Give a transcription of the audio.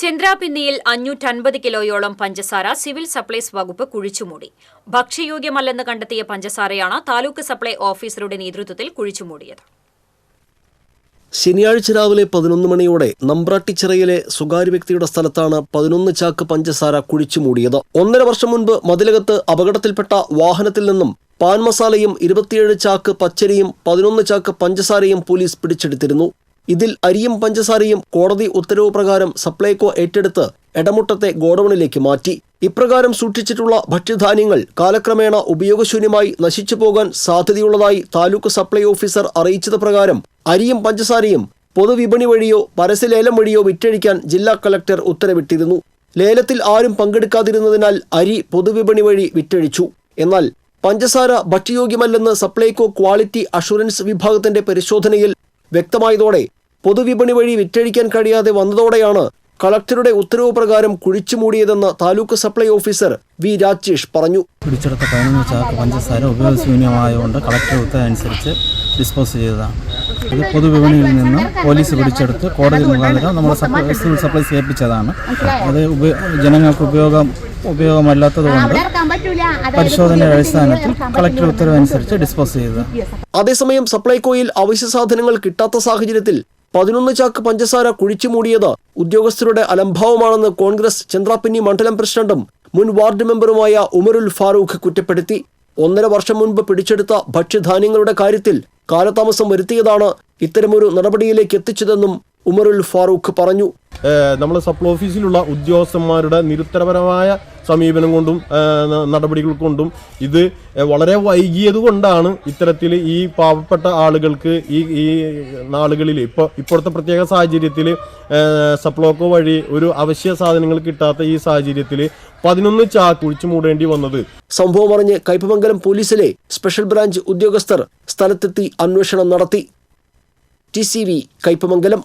ചന്ദ്രാപിന്നിയിൽ അഞ്ഞൂറ്റൻപത് കിലോയോളം പഞ്ചസാര civil supplies വകുപ്പ് കുഴിച്ചുമൂടി. ഭക്ഷ്യയോഗ്യമല്ലെന്ന് കണ്ടെത്തിയ പഞ്ചസാരയാണ് താലൂക്ക് സപ്ലൈ ഓഫീസറുടെ നേതൃത്വത്തിൽ കുഴിച്ചുമൂടിയത്. ശനിയാഴ്ച രാവിലെ പതിനൊന്ന് മണിയോടെ നമ്പ്രാട്ടിച്ചിറയിലെ സ്വകാര്യ വ്യക്തിയുടെ സ്ഥലത്താണ് പതിനൊന്ന് ചാക്ക് പഞ്ചസാര കുഴിച്ചുമൂടിയത്. ഒന്നര വർഷം മുൻപ് മതിലകത്ത് അപകടത്തിൽപ്പെട്ട വാഹനത്തിൽ നിന്നും പാൻ മസാലയും ഇരുപത്തിയേഴ് ചാക്ക് പച്ചരിയും പതിനൊന്ന് ചാക്ക് പഞ്ചസാരയും പോലീസ് പിടിച്ചെടുത്തിരുന്നു. ഇതിൽ അരിയും പഞ്ചസാരയും കോടതി ഉത്തരവ് പ്രകാരം സപ്ലൈകോ ഏറ്റെടുത്ത് എടമുട്ടത്തെ ഗോഡൌണിലേക്ക് മാറ്റി. ഇപ്രകാരം സൂക്ഷിച്ചിട്ടുള്ള ഭക്ഷ്യധാന്യങ്ങൾ കാലക്രമേണ ഉപയോഗശൂന്യമായി നശിച്ചു പോകാൻ സാധ്യതയുള്ളതായി താലൂക്ക് സപ്ലൈ ഓഫീസർ അറിയിച്ചത് പ്രകാരം അരിയും പഞ്ചസാരയും പൊതുവിപണി വഴിയോ പരസ്യലേലം വഴിയോ വിറ്റഴിക്കാൻ ജില്ലാ കളക്ടർ ഉത്തരവിട്ടിരുന്നു. ലേലത്തിൽ ആരും പങ്കെടുക്കാതിരുന്നതിനാൽ അരി പൊതുവിപണി വഴി വിറ്റഴിച്ചു. എന്നാൽ പഞ്ചസാര ഭക്ഷ്യയോഗ്യമല്ലെന്ന് സപ്ലൈകോ ക്വാളിറ്റി അഷുറൻസ് വിഭാഗത്തിന്റെ പരിശോധനയിൽ വ്യക്തമായതോടെ പൊതുവിപണി വഴി വിറ്റഴിക്കാൻ കഴിയാതെ വന്നതോടെയാണ് കളക്ടറുടെ ഉത്തരവ് പ്രകാരം കുഴിച്ചുമൂടിയതെന്ന് taluk supply officer V Rajesh പറഞ്ഞു. പിടിച്ചെടുത്ത പതിനൊന്ന് ചാക്ക് പഞ്ചസാര ഉപയോഗശൂന്യമായതുകൊണ്ട് കളക്ടർ ഉത്തരവ് അനുസരിച്ച് ഡിസ്പോസ് ചെയ്തതാണ്. ഇത് പൊതുവിപണിയിൽ നിന്ന് പോലീസ് പിടിച്ചെടുത്ത് കോടതി മുഖാന്തരം നമ്മൾ സിവിൽ സപ്ലൈസ് ഏൽപ്പിച്ചതാണ്. അത് ജനങ്ങൾക്ക് ഉപയോഗം ഉപയോഗമല്ലാത്തതുകൊണ്ട് പരിശോധനയുടെ അടിസ്ഥാനത്തിൽ കളക്ടർ ഉത്തരവ് അനുസരിച്ച് ഡിസ്പോസ് ചെയ്തതാണ്. അതേസമയം സപ്ലൈകോയിൽ അവശ്യ സാധനങ്ങൾ കിട്ടാത്ത സാഹചര്യത്തിൽ പതിനൊന്ന് ചാക്ക് പഞ്ചസാര കുഴിച്ചു മൂടിയത് ഉദ്യോഗസ്ഥരുടെ അലംഭാവമാണെന്ന് കോൺഗ്രസ് ചന്ദ്രാപിന്നി മണ്ഡലം പ്രസിഡന്റും മുൻ വാർഡ് മെമ്പറുമായ ഉമറുൽ ഫാറൂഖ് കുറ്റപ്പെടുത്തി. ഒന്നര വർഷം മുൻപ് പിടിച്ചെടുത്ത ഭക്ഷ്യധാന്യങ്ങളുടെ കാര്യത്തിൽ കാലതാമസം വരുത്തിയതാണ് ഇത്തരമൊരു നടപടിയിലേക്ക് എത്തിച്ചതെന്നും ഉമറുൽ ഫാറൂഖ് പറഞ്ഞു. നമ്മൾ സപ്ലൈ ഓഫീസിലുള്ള ഉദ്യോഗസ്ഥന്മാരുടെ നിരുത്തരപരമായ സമീപനം കൊണ്ടും നടപടികൾ കൊണ്ടും ഇത് വളരെ വൈകിയത് കൊണ്ടാണ് ഇത്തരത്തിൽ ഈ പാവപ്പെട്ട ആളുകൾക്ക് ഈ ഈ നാളുകളിൽ ഇപ്പോൾ ഇപ്പോഴത്തെ പ്രത്യേക സാഹചര്യത്തിൽ സപ്ലോക്കോ വഴി ഒരു അവശ്യ സാധനങ്ങൾ കിട്ടാത്ത ഈ സാഹചര്യത്തിൽ പതിനൊന്ന് ചാ കുഴിച്ചു മൂടേണ്ടി വന്നത്. സംഭവം അറിഞ്ഞ് കയ്പമംഗലം പോലീസിലെ സ്പെഷ്യൽ ബ്രാഞ്ച് ഉദ്യോഗസ്ഥർ സ്ഥലത്തെത്തി അന്വേഷണം നടത്തി. T C V Kaipamangalam